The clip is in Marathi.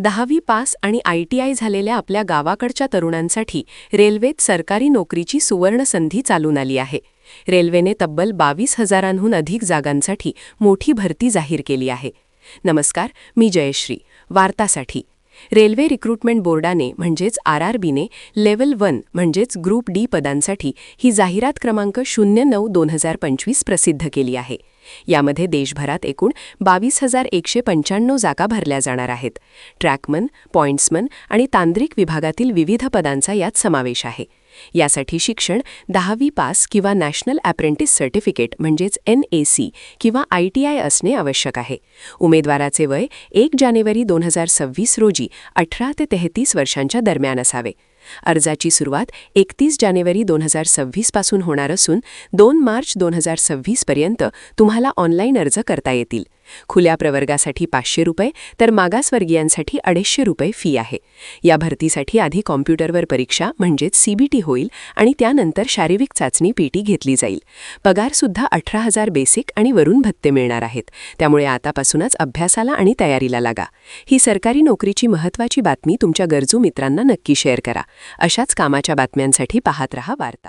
दहावी पास आणि आय टी आय झालेल्या आपल्या गावाकडच्या तरुणांसाठी रेल्वेत सरकारी नोकरीची सुवर्ण संधी चालून आली आहे. रेल्वेने तब्बल बावीस हजारांहून अधिक जागांसाठी मोठी भरती जाहीर केली आहे. नमस्कार मी जयश्री. वार्तासाठी रेल्वे रिक्रुटमेंट बोर्डाने म्हणजेच आर आर बीने लेवल वन म्हणजेच ग्रुप डी पदांसाठी ही जाहिरात क्रमांक शून्य नऊ दोन हजार पंचवीस प्रसिद्ध केली आहे. यामध्ये देशभरात एकूण बावीस हजार एकशे पंच्याण्णव जागा भरल्या जाणार आहेत. ट्रॅकमन पॉइंट्समन आणि तांत्रिक विभागातील विविध पदांचा यात समावेश आहे. यासाठी शिक्षण दहावी पास किंवा नॅशनल अप्रेंटिस सर्टिफिकेट म्हणजेच एन ए सी किंवा आय टी आय असणे आवश्यक आहे. उमेदवाराचे वय एक जानेवारी दोन हजार सव्वीस रोजी अठरा ते तेहतीस वर्षांच्या दरम्यान असावे. अर्जाची सुरुवात एकतीस जानेवारी दोन हजार सव्वीसपासून होणार असून दोन मार्च दोन हजार सव्वीसपर्यंत तुम्हाला ऑनलाईन अर्ज करता येतील. खुल्या प्रवर्गासाठी पाचशे रुपये तर मागासवर्गीयांसाठी अडीचशे रुपये फी आहे. या भरतीसाठी आधी कॉम्प्युटरवर परीक्षा म्हणजेच सीबीटी होईल आणि त्यानंतर शारीरिक चाचणी पीटी घेतली जाईल. पगारसुद्धा अठरा हजार बेसिक आणि वरून भत्ते मिळणार आहेत. त्यामुळे आतापासूनच अभ्यासाला आणि तयारीला लागा. ही सरकारी नोकरीची महत्त्वाची बातमी तुमच्या गरजू मित्रांना नक्की शेअर करा. अशाच कामाच्या बातम्यांसाठी पाहत रहा वार्ता.